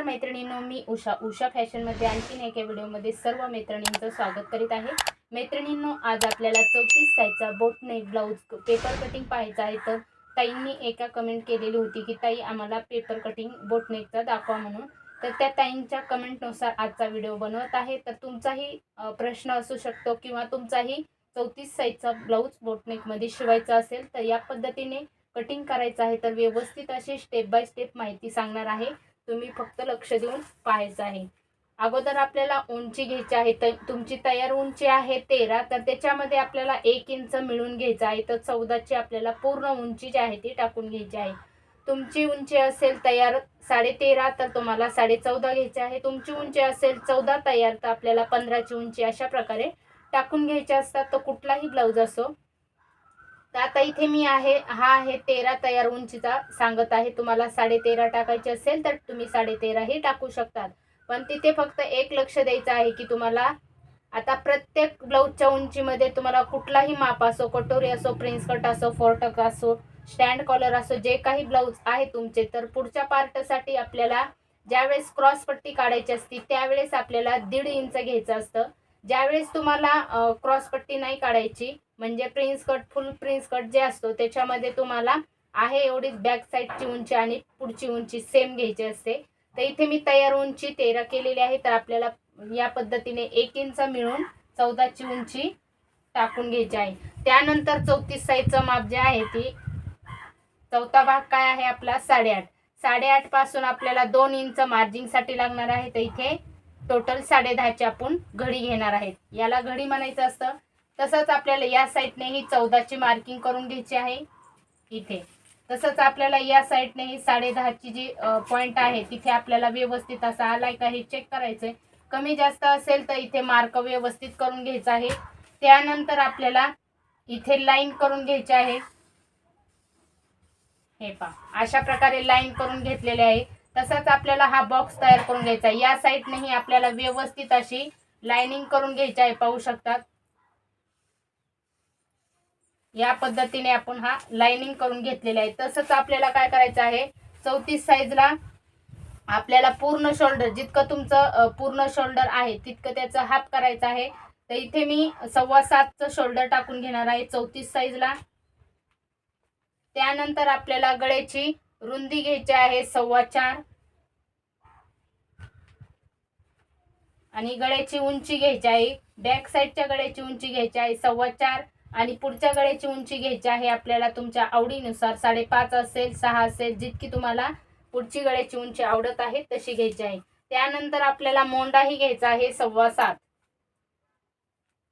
नमस्कार मैत्रिणींनो मी उषा उषा फॅशनमध्ये आणखीन एका व्हिडिओमध्ये सर्व मैत्रिणींचं स्वागत करीत आहे. मैत्रिणींनो आज आपल्याला चौतीस साईजचा बोटनेक ब्लाऊज पेपर कटिंग पाहायचा आहे. तर ताईंनी एका कमेंट केलेली होती की ताई आम्हाला पेपर कटिंग बोटनेकचा दाखवा म्हणून. तर त्या ताईंच्या कमेंटनुसार आजचा व्हिडिओ बनवत आहे. तर तुमचाही प्रश्न असू शकतो किंवा तुमचाही चौतीस साईजचा ब्लाऊज बोटनेकमध्ये शिवायचा असेल तर या पद्धतीने कटिंग करायचं आहे. तर व्यवस्थित अशी स्टेप बाय स्टेप माहिती सांगणार आहे. तुम्ही फक्त लक्ष देऊन पाहायचं आहे. अगोदर आपल्याला उंची घ्यायची आहे तर तुमची तयार उंची आहे तेरा तर त्याच्यामध्ये आपल्याला एक इंच मिळून घ्यायचं आहे तर चौदाची आपल्याला पूर्ण उंची जी आहे ती टाकून घ्यायची आहे. तुमची उंची असेल तयार साडे तेरा तर तुम्हाला साडे चौदा घ्यायची आहे. तुमची उंची असेल चौदा तयार तर आपल्याला पंधराची उंची अशा प्रकारे टाकून घ्यायचे असतात. तर कुठलाही ब्लाऊज असो तर आता इथे मी आहे हा आहे तेरा तयार उंचीचा. सांगत आहे तुम्हाला साडे तेरा टाकायचे असेल तर तुम्ही साडे तेराही टाकू शकतात. पण तिथे फक्त एक लक्ष द्यायचं आहे की तुम्हाला आता प्रत्येक ब्लाऊजच्या उंचीमध्ये तुम्हाला कुठलाही माप असो कटोरी असो प्रिन्स कट असो फोरटक असो स्टँड कॉलर असो जे काही ब्लाऊज आहे तुमचे तर पुढच्या पार्टसाठी आपल्याला ज्यावेळेस क्रॉस पट्टी काढायची असती त्यावेळेस आपल्याला दीड इंच घ्यायचं असतं. ज्यावेळेस तुम्हाला क्रॉस पट्टी नाही काढायची म्हणजे prince cut full prince cut जे असतो त्याच्यामध्ये तुम्हाला आहे एवढीच बॅक साईडची उंची आणि पुढची उंची सेम घ्यायची असते. तर इथे मी तयार उंची तेरा केलेली आहे तर आपल्याला या पद्धतीने एक इंच मिळून चौदाची उंची टाकून घ्यायची आहे. त्यानंतर चौतीस साईजचं माप जे आहे ती चौथा भाग काय आहे आपला? साडेआठ. साडेआठपासून आपल्याला दोन इंच मार्जिंगसाठी लागणार आहे. तर इथे टोटल साडे दहाची आपण घडी घेणार आहेत याला घडी म्हणायचं असतं. तसंच आपल्याला या साईडने ही चौदाची मार्किंग करून घ्यायची आहे. इथे. तसंच आपल्याला या साईडने ही साडे दहाची जी पॉईंट आहे तिथे आपल्याला व्यवस्थित असा आलाय का हे चेक करायचंय. कमी जास्त असेल तर इथे मार्क व्यवस्थित करून घ्यायचा आहे. त्यानंतर आपल्याला इथे लाईन करून घ्यायची आहे. हे पहा. अशा प्रकारे लाईन करून घेतलेले आहे. तसंच आपल्याला हा बॉक्स तयार करून घ्यायचा आहे. या साईडनेही आपल्याला व्यवस्थित अशी लाइनिंग करून घ्यायची आहे. पाहू शकतात. या पद्धतीने आपण हा लाइनिंग करून घेतलेला आहे. तसंच आपल्याला काय करायचं आहे? चौतीस साईजला आपल्याला पूर्ण शोल्डर जितकं तुमचं पूर्ण शोल्डर आहे तितकं त्याचं हाफ करायचं आहे. तर इथे मी सव्वा सातचं शोल्डर टाकून घेणार आहे चौतीस साईजला त्यानंतर आपल्याला गळ्याची रुंदी घ्यायची आहे सव्वा चार. आणि गळ्याची उंची घ्यायची आहे. बॅक साईडच्या गळ्याची उंची घ्यायची आहे सव्वा चार. आणि पुढच्या गळ्याची उंची घ्यायची आहे आपल्याला तुमच्या आवडीनुसार. साडेपाच असेल सहा असेल जितकी तुम्हाला पुढची गळ्याची उंची आवडत आहे तशी घ्यायची आहे. त्यानंतर आपल्याला मोंडाही घ्यायचा आहे सव्वा सात.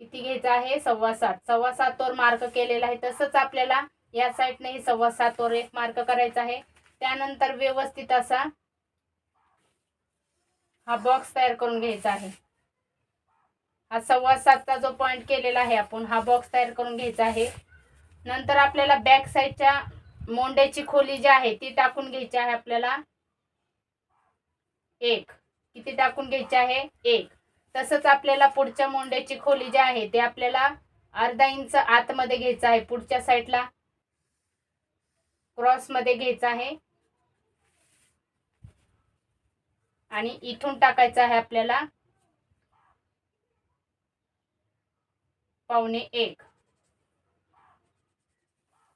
किती घ्यायचा आहे? सव्वा सात. सव्वा सातवर मार्क केलेला आहे. तसंच आपल्याला या साईडनेही सव्वा सातवर एक मार्क करायचा आहे. त्यानंतर व्यवस्थित असा हा बॉक्स तयार करून घ्यायचा आहे. हा सव्वा सातचा जो पॉइंट केलेला आहे आपण हा बॉक्स तयार करून घ्यायचा आहे. नंतर आपल्याला बॅक साईडच्या मोंड्याची खोली जी आहे ती टाकून घ्यायची आहे आपल्याला. एक. किती टाकून घ्यायची आहे? एक. तसंच आपल्याला पुढच्या मोंड्याची खोली जी आहे ते आपल्याला अर्धा इंच आतमध्ये घ्यायचं आहे पुढच्या साईडला क्रॉसमध्ये घ्यायचं आहे. आणि इथून टाकायचं आहे आपल्याला. पावणे एक.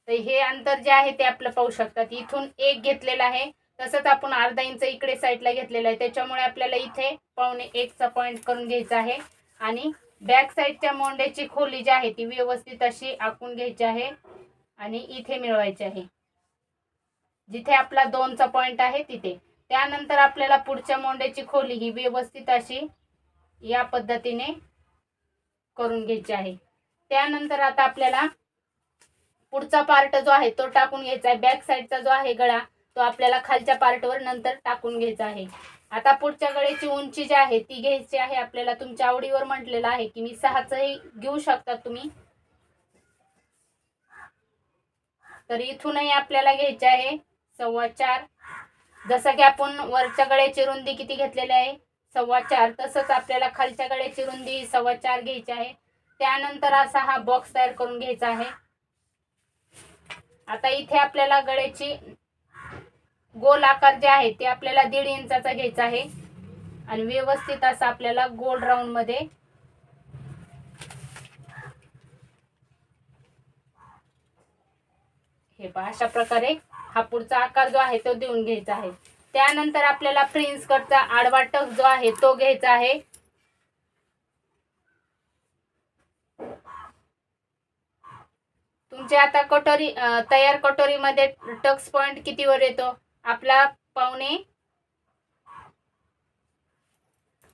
तर हे अंतर जे आहे ते आपलं पाहू शकतात. इथून एक घेतलेलं आहे. तसंच आपण अर्धा इंच इकडे साईडला घेतलेलं आहे. त्याच्यामुळे आपल्याला इथे पावणे एकचा पॉईंट करून घ्यायचा आहे. आणि बॅक साईडच्या मोंड्याची खोली जी आहे ती व्यवस्थित अशी आखून घ्यायची आहे. आणि इथे मिळवायची आहे. जिथे आपला दोनचा पॉईंट आहे तिथे. त्यानंतर आपल्याला पुढच्या मोंड्याची खोली ही व्यवस्थित अशी या पद्धतीने करून घ्यायची आहे. त्यानंतर आता आपल्याला पुढचा पार्ट जो आहे तो टाकून घ्यायचा आहे. बॅक साईडचा जो आहे गळा तो आपल्याला खालच्या पार्टवर नंतर टाकून घ्यायचा आहे. आता पुढच्या गळ्याची उंची जी आहे ती घ्यायची आहे. आपल्याला तुमच्या आवडीवर म्हटलेलं आहे की मी सहाचंही घेऊ शकता तुम्ही. तर इथूनही आपल्याला घ्यायचे आहे सव्वा चार. जसं की आपण वरच्या गळ्याची रुंदी किती घेतलेली आहे? सव्वा चार तसंच आपल्याला खालच्या गळ्याची रुंदी सव्वा चार घ्यायची आहे. त्यानंतर असा हा बॉक्स तयार करून घ्यायचा आहे. आता इथे आपल्याला गळ्याची गोल आकार जे आहे ते आपल्याला दीड इंचाचा घ्यायचा आहे. आणि व्यवस्थित असा आपल्याला गोल राऊंडमध्ये हे पहा अशा प्रकारे हा पुढचा आकार जो आहे तो देऊन घ्यायचा आहे. त्यानंतर आपल्याला प्रिन्स कटचा आडवा टक जो आहे तो घ्यायचा आहे. तुमची आता कटोरी तयार कटोरीमध्ये टक्स पॉइंट कितीवर येतो? आपला पावणे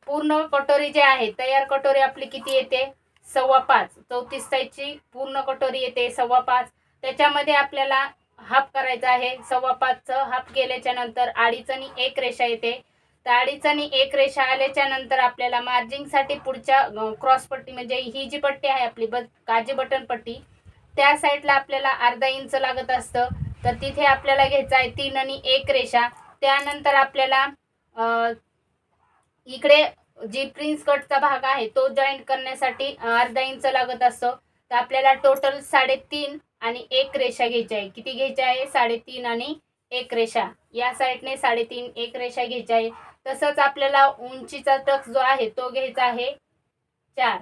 पूर्ण कटोरी जे आहे तयार कटोरी आपली किती येते? सव्वा पाच. चौतीस साईजची पूर्ण कटोरी येते सव्वा पाच. त्याच्यामध्ये आपल्याला हाफ करायचा आहे. सव्वा पाचचं हाफ केल्याच्यानंतर अडीचणी एक रेषा येते. तर अडीचणी एक रेषा आल्याच्यानंतर आपल्याला मार्जिंगसाठी पुढच्या क्रॉस पट्टी म्हणजे ही जी पट्टी आहे आपली ब काजी बटन पट्टी त्या साईडला आपल्याला अर्धा इंच लागत असतं. तर तिथे आपल्याला घ्यायचं आहे तीन आणि एक रेषा. त्यानंतर आपल्याला इकडे जी प्रिन्स कटचा भाग आहे तो जॉईंट करण्यासाठी अर्धा इंच लागत असतो. तर आपल्याला टोटल साडेतीन आणि एक रेषा घ्यायची आहे. किती घ्यायची आहे? साडेतीन आणि एक रेषा. या साईडने साडेतीन एक रेषा घ्यायची आहे. तसंच आपल्याला उंचीचा टक्स जो आहे तो घ्यायचा आहे चार.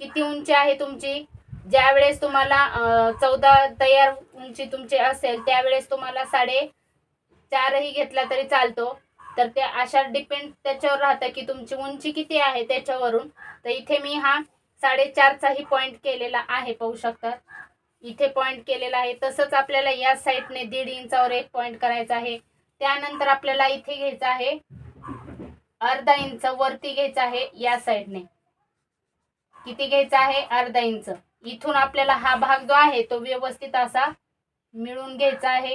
किती उंची आहे तुमची? ज्या वेळेस तुम्हाला चौदा तयार उंची तुमची असेल त्यावेळेस तुम्हाला साडे चारही घेतला तरी चालतो. तर ते अशा डिपेंड त्याच्यावर राहतं की तुमची उंची किती आहे त्याच्यावरून. तर इथे मी हा साडेचारचाही पॉईंट केलेला आहे पाहू शकतात इथे पॉईंट केलेला आहे. तसंच आपल्याला या साईडने दीड इंचावर एक पॉईंट करायचा आहे. त्यानंतर आपल्याला इथे घ्यायचं आहे. अर्धा इंच वरती घ्यायचं आहे या साईडने किती घ्यायचा आहे? अर्धा इंच. इथून आपल्याला हा भाग जो आहे तो व्यवस्थित असा मिळून घ्यायचा आहे.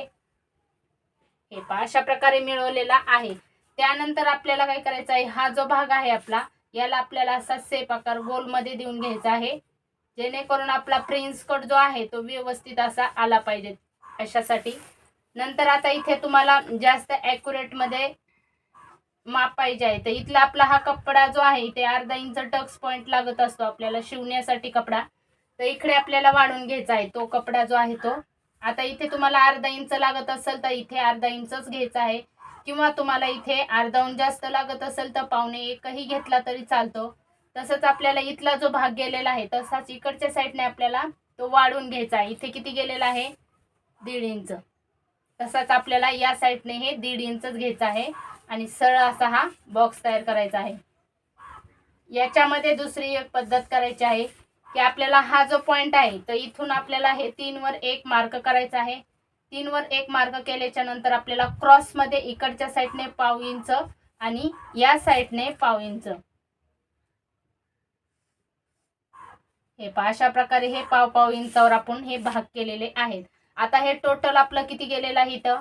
हे पा अशा प्रकारे मिळवलेला आहे. त्यानंतर आपल्याला काय करायचं आहे? हा जो भाग आहे आपला याला आपल्याला असा सेप आकार गोलमध्ये देऊन घ्यायचा आहे. जेणेकरून आपला प्रिन्स कट जो आहे तो व्यवस्थित असा आला पाहिजे अशासाठी. नंतर आता इथे तुम्हाला जास्त accurate मध्ये माप पाहिजे आहे. तर इथला आपला हा कपडा जो आहे इथे अर्धा इंच टक्स पॉईंट लागत असतो आपल्याला शिवण्यासाठी कपडा. तर इकडे आपल्याला वाढून घ्यायचा आहे तो कपडा जो आहे तो. आता इथे तुम्हाला अर्धा इंच लागत असेल तर इथे अर्धा इंचच घ्यायचा आहे. किंवा तुम्हाला इथे अर्धाहून जास्त लागत असेल तर पावणे एकही घेतला तरी चालतो. तसंच आपल्याला इथला जो भाग गेलेला आहे तसाच इकडच्या साईडने आपल्याला तो वाढून घ्यायचा आहे. इथे किती गेलेला आहे? दीड इंच. तसाच आपल्याला या साईडने हे दीड इंचच घ्यायचं आहे. आणि सरळ असा हा बॉक्स तयार करायचा आहे. याच्यामध्ये दुसरी एक पद्धत करायची आहे की आपल्याला हा जो पॉइंट आहे तर इथून आपल्याला हे तीनवर एक मार्क करायचा आहे. तीनवर एक मार्क केल्याच्यानंतर आपल्याला क्रॉसमध्ये इकडच्या साईडने पाव इंच आणि या साईडने पाव इंच. हे पहा अशा प्रकारे हे पाव पाव इंचावर आपण हे भाग केलेले आहेत. आता हे टोटल आपलं किती गेलेलं आहे इथं?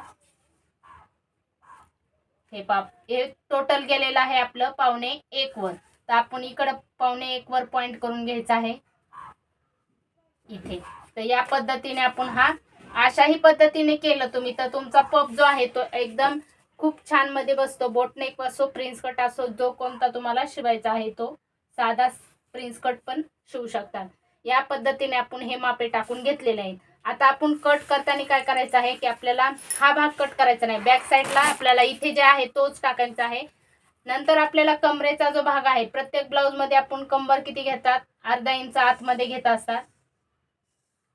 हे पाप हे टोटल गेलेलं आहे आपलं पावणे एक वर तर आपण इकडं पावणे एक वर पॉइंट करून घ्यायचा आहे. इथे. तर या पद्धतीने आपण हा अशाही पद्धतीने केलं तुम्ही तर तुमचा पप जो आहे तो एकदम खूप छानमध्ये बसतो. बोटनेक असो प्रिन्स कट असो जो कोणता तुम्हाला शिवायचा आहे तो साधा प्रिन्स कट पण शिवू शकतात. या पद्धतीने आपण हे मापे टाकून घेतलेले आहेत. आता आपण कट करताना काय करायचं आहे की आपल्याला हा भाग कट करायचा नाही. बॅक साईडला आपल्याला इथे जे आहे तोच टाकायचा आहे. नंतर आपल्याला कमरेचा जो भाग आहे प्रत्येक ब्लाऊजमध्ये आपण कंबर किती घेतात? अर्धा इंच आतमध्ये घेत असतात.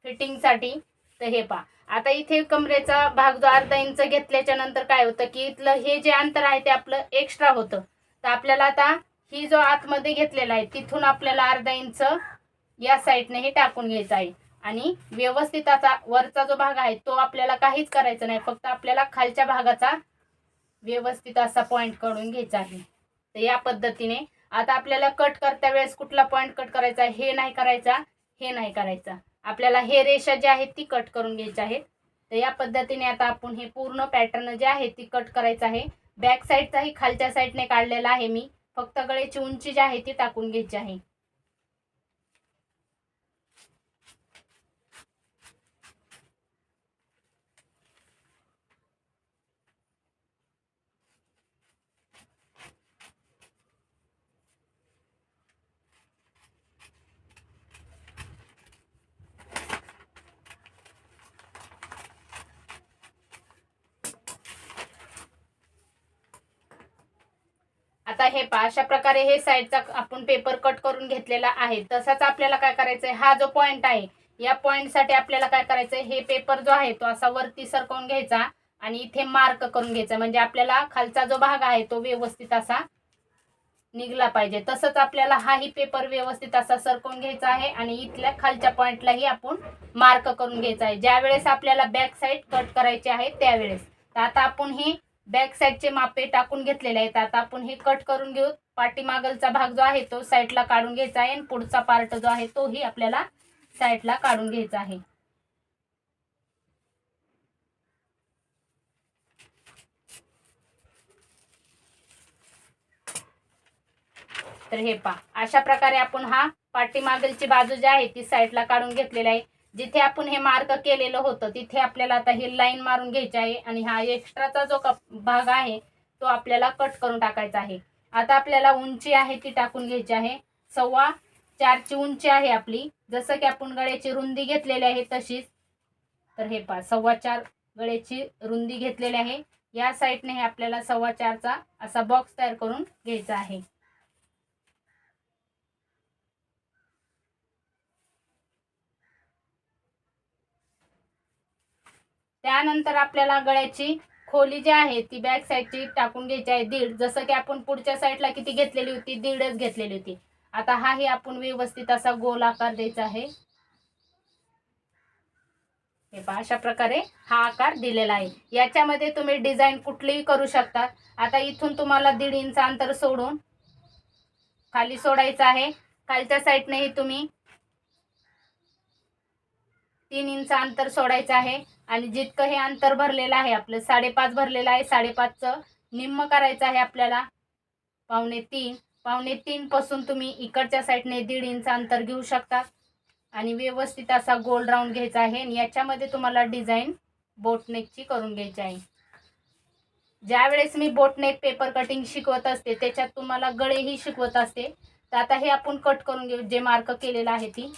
फिटिंगसाठी तर हे पहा. आता इथे कमरेचा भाग जो अर्धा इंच घेतल्याच्या नंतर काय होतं की इथलं हे जे अंतर आहे ते आपलं एक्स्ट्रा होतं. तर आपल्याला आता ही जो आतमध्ये घेतलेला आहे तिथून आपल्याला अर्धा इंच या साईडने हे टाकून घ्यायचं आहे. आणि व्यवस्थित वरचा जो भाग आहे तो आपल्याला काहीच करायचा नाही. फक्त आपल्याला खालच्या भागाचा व्यवस्थित असा पॉइंट काढून घ्यायचा आहे. तर या पद्धतीने आता आपल्याला कट करता वेळेस कुठला पॉइंट कट करायचा हे नाही करायचा हे नाही करायचा. आपल्याला हे रेषा जे आहेत ती कट करून घ्यायची आहेत. तर या पद्धतीने आता आपण हे पूर्ण पॅटर्न जे आहे ती कट करायचं आहे. बॅक साईडचाही खालच्या साईडने काढलेला आहे मी. फक्त गळ्याची उंची जी आहे ती टाकून घ्यायची आहे. आता हे पहा अशा प्रकारे हे साईडचा आपण पेपर कट करून घेतलेला आहे. तसाच आपल्याला काय करायचंय? हा जो पॉइंट आहे या पॉइंटसाठी आपल्याला काय करायचंय? हे पेपर जो आहे तो असा वरती सरकवून घ्यायचा आणि इथे मार्क करून घ्यायचा. म्हणजे आपल्याला खालचा जो भाग आहे तो व्यवस्थित असा निघला पाहिजे. तसंच आपल्याला हाही पेपर व्यवस्थित असा सरकवून घ्यायचा आहे आणि इथल्या खालच्या पॉइंटलाही आपण मार्क करून घ्यायचा आहे. ज्या वेळेस आपल्याला बॅक साईड कट करायचे आहे त्यावेळेस. तर आता आपण ही बॅक साईडचे मापे टाकून घेतलेले आहेत. आता आपण हे कट करून घेऊ. पाठीमागलचा भाग जो आहे तो साईडला काढून घ्यायचा आहे आणि पुढचा पार्ट जो आहे तोही आपल्याला साईडला काढून घ्यायचा आहे. तर हे पहा. अशा प्रकारे आपण हा पाठीमागलची बाजू जी आहे ती साईडला काढून घेतलेली आहे. जिथे आपण हे मार्क केलेलं होतं तिथे आपल्याला आता ही लाईन मारून घ्यायची आहे आणि हा एक्स्ट्राचा जो कप भाग आहे तो आपल्याला कट करून टाकायचा आहे. आता आपल्याला उंची आहे ती टाकून घ्यायची आहे. सव्वा चारची उंची आहे आपली. जसं की आपण गळ्याची रुंदी घेतलेली आहे तशीच. तर हे पहा सव्वा चार गळ्याची रुंदी घेतलेली आहे. या साईडने हे आपल्याला सव्वा चारचा असा बॉक्स तयार करून घ्यायचा आहे. त्यानंतर आपल्याला गळ्याची खोली जी आहे ती बॅक साईडची टाकून घ्यायची आहे दीड. जसं की आपण पुढच्या साईडला किती घेतलेली होती दीडच घेतलेली होती. आता हाही आपण व्यवस्थित असा गोल आकार द्यायचा आहे. हे पहा अशा प्रकारे हा आकार दिलेला आहे. याच्यामध्ये तुम्ही डिझाईन कुठलीही करू शकता. आता इथून तुम्हाला दीड इंच अंतर सोडून खाली सोडायचं आहे. खालच्या साईडनेही तुम्ही तीन इंच अंतर सोडायचं आहे. आणि जितकं हे अंतर भरलेलं आहे आपलं साडेपाच भरलेलं आहे साडेपाचचं निम्म करायचं आहे आपल्याला. पावणे तीन. पावणे तीन पासून तुम्ही इकडच्या साईडने दीड इंच अंतर घेऊ शकता. आणि व्यवस्थित असा गोल राऊंड घ्यायचा आहे. आणि याच्यामध्ये तुम्हाला डिझाईन बोटनेकची करून घ्यायची आहे. ज्या वेळेस मी बोटनेक पेपर कटिंग शिकवत असते त्याच्यात तुम्हाला गळेही शिकवत असते. तर आता हे आपण कट करून घेऊ. जे मार्क केलेलं आहे ती.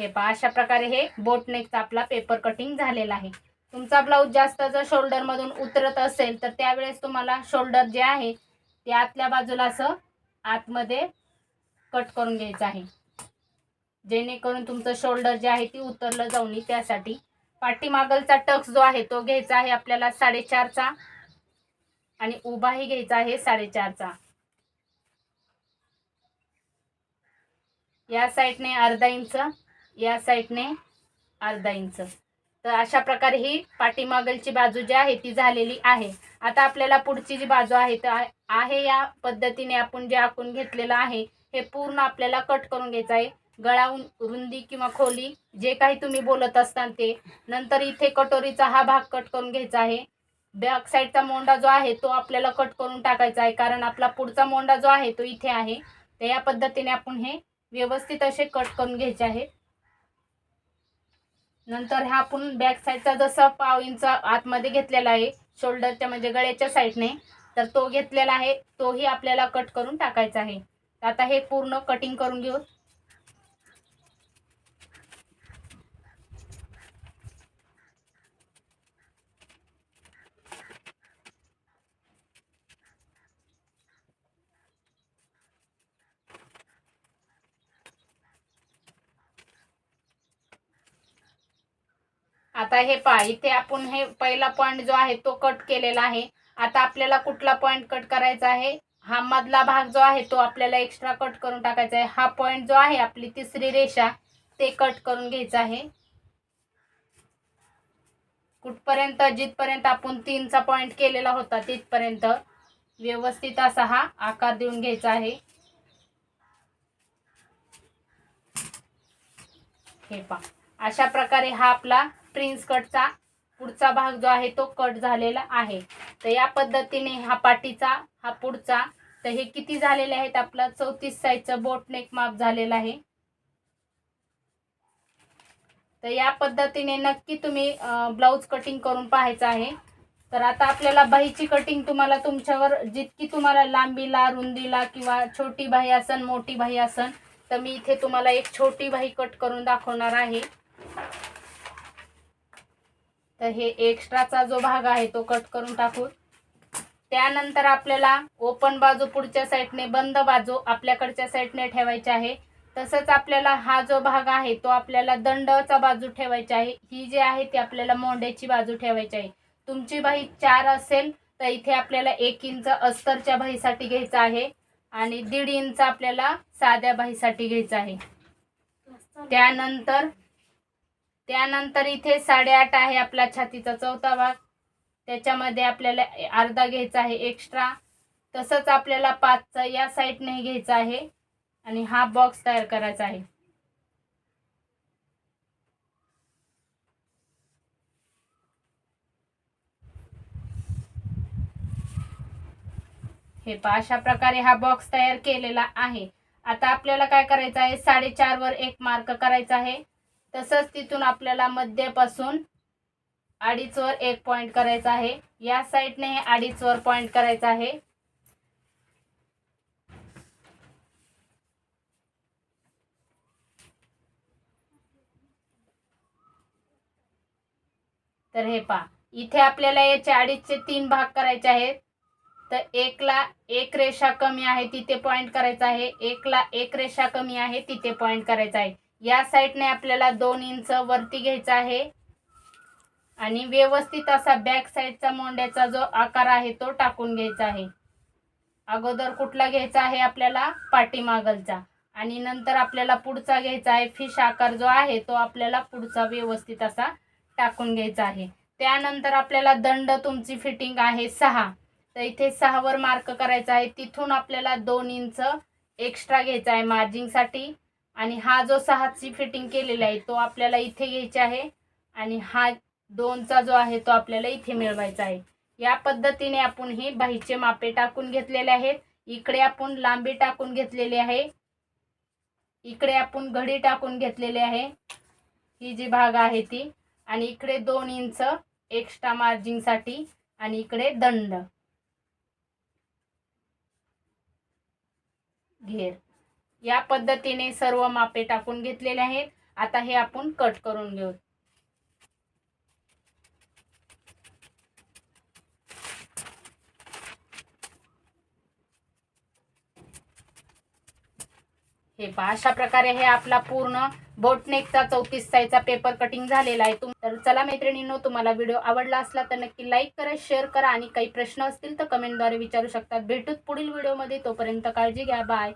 हे पहा अशा प्रकारे हे बोटनेकचा आपला पेपर कटिंग झालेला आहे. तुमचा ब्लाऊज जास्त जर शोल्डर मधून उतरत असेल तर त्यावेळेस तुम्हाला शोल्डर जे आहे ते आतल्या बाजूला असं आतमध्ये कट करून घ्यायचं आहे. जेणेकरून तुमचं शोल्डर जे आहे ती उतरलं जाऊन त्यासाठी पाठीमागलचा टक्स जो आहे तो घ्यायचा आहे आपल्याला साडेचारचा आणि उभाही घ्यायचा आहे साडेचारचा. या साईडने अर्धा इंच या साईडने अर्धा इंच. तर अशा प्रकारे ही पाठीमागलची बाजू जी आहे ती झालेली आहे. आता आपल्याला पुढची जी बाजू आहे तर आहे- या पद्धतीने आपण जे आखून घेतलेलं आहे हे पूर्ण आपल्याला कट करून घ्यायचं आहे. गळा रुंदी किंवा खोली जे काही तुम्ही बोलत असताल ते. नंतर इथे कटोरीचा हा भाग कट करून घ्यायचा आहे. बॅक साईडचा मोंडा जो आहे तो आपल्याला कट करून टाकायचा आहे कारण आपला पुढचा मोंडा जो आहे तो इथे आहे. तर या पद्धतीने आपण हे व्यवस्थित असे कट करून घ्यायचे आहे. नंतर हा आपण बॅक साईडचा जसा पाव इंच आतमध्ये घेतलेला आहे शोल्डरच्या म्हणजे गळ्याच्या साईडने तर तो घेतलेला आहे तोही आपल्याला कट करून टाकायचा आहे. आता हे पूर्ण कटिंग करून घेऊ आता हे पहा इथे आपण हे पहिला पॉइंट जो आहे तो कट केलेला आहे. आता आपल्याला कुठला पॉइंट कट करायचा आहे? हा मधला भाग जो आहे तो आपल्याला एक्स्ट्रा कट करून टाकायचा आहे. हा पॉइंट जो आहे आपली तिसरी रेषा ते कट करून घ्यायचं आहे. कुठपर्यंत जिथपर्यंत आपण तीनचा पॉइंट केलेला होता तिथपर्यंत व्यवस्थित असा हा आकार देऊन घ्यायचा आहे. हे पहा. अशा प्रकारे हा आपला प्रिन्स कटचा पुढचा भाग जो आहे तो कट झालेला आहे. तर या पद्धतीने हा पाठीचा हा पुढचा तर हे किती झालेले आहेत आपला? चौतीस साईजचं बोटनेक माप झालेला आहे. तर या पद्धतीने नक्की तुम्ही ब्लाऊज कटिंग करून पाहायचं आहे. तर आता आपल्याला बाहीची कटिंग तुम्हाला तुमच्यावर जितकी तुम्हाला लांबीला रुंदीला किंवा छोटी बाही असन मोठी बाही असन तर मी इथे तुम्हाला एक छोटी बाही कट करून दाखवणार आहे. तर हे एक्स्ट्राचा जो भाग आहे तो कट करून टाकू. त्यानंतर आपल्याला ओपन बाजू पुढच्या साईडने बंद बाजू आपल्याकडच्या साईडने ठेवायची आहे. तसंच आपल्याला हा जो भाग आहे तो आपल्याला दंडचा बाजू ठेवायचा आहे. ही जी आहे ती आपल्याला मोंड्याची बाजू ठेवायची आहे. तुमची बाही चार असेल तर इथे आपल्याला एक इंच अस्तरच्या बाहीसाठी घ्यायचं आहे आणि दीड इंच आपल्याला साध्या बाहीसाठी घ्यायचं आहे. त्यानंतर त्यानंतर इथे साडेआठ आहे आपला छातीचा चौथा भाग. त्याच्यामध्ये आपल्याला अर्धा घ्यायचा आहे एक्स्ट्रा तसंच आपल्याला पाचचा या साईडने घ्यायचा आहे. आणि हा बॉक्स तयार करायचा आहे. हे पहा अशा प्रकारे हा बॉक्स तयार केलेला आहे. आता आपल्याला काय करायचं आहे? साडेचार वर एक मार्क करायचा आहे. तसंच तिथून आपल्याला मध्यपासून अडीच वर एक पॉइंट करायचा आहे. या साईडने हे अडीच वर पॉइंट करायचा आहे. तर हे पहा इथे आपल्याला याचे अडीचचे तीन भाग करायचे आहेत. तर एकला एक रेषा कमी आहे तिथे पॉइंट करायचा आहे. एकला एक रेषा कमी आहे तिथे पॉइंट करायचा आहे. या साईडने आपल्याला दोन इंच वरती घ्यायचा आहे. आणि व्यवस्थित असा बॅक साईडचा मोंड्याचा जो आकार आहे तो टाकून घ्यायचा आहे. अगोदर कुठला घ्यायचा आहे आपल्याला? पाठीमागलचा. आणि नंतर आपल्याला पुढचा घ्यायचा आहे. फिश आकार जो आहे तो आपल्याला पुढचा व्यवस्थित असा टाकून घ्यायचा आहे. त्यानंतर आपल्याला दंड तुमची फिटिंग आहे सहा. तर इथे सहावर मार्क करायचा आहे. तिथून आपल्याला दोन इंच एक्स्ट्रा घ्यायचा आहे मार्जिंगसाठी आणि हा जो सहाची फिटिंग केलेला आहे तो आपल्याला इथे घ्यायचा आहे. आणि हा दोनचा जो आहे तो आपल्याला इथे मिळवायचा आहे. या पद्धतीने आपण ही बाहीचे मापे टाकून घेतलेले आहेत. इकडे आपण लांबी टाकून घेतलेली आहे. इकडे आपण घडी टाकून घेतलेली आहे. ही जी भाग आहे ती. आणि इकडे दोन इंच एक्स्ट्रा मार्जिंगसाठी आणि इकडे दंड. घेर. या पद्धतीने सर्व मापे टाकून घेतलेले आहेत. आता हे आपण कट करून घेऊ. हे पहा अशा प्रकारे हे आपला पूर्ण बोटनेकचा चौतीस साईजचा पेपर कटिंग झालेला आहे. तुम तर चला मैत्रिणींनो तुम्हाला व्हिडिओ आवडला असला तर नक्की लाईक करा शेअर करा आणि काही प्रश्न असतील तर कमेंटद्वारे विचारू शकतात. भेटूत पुढील व्हिडिओमध्ये तोपर्यंत काळजी घ्या. बाय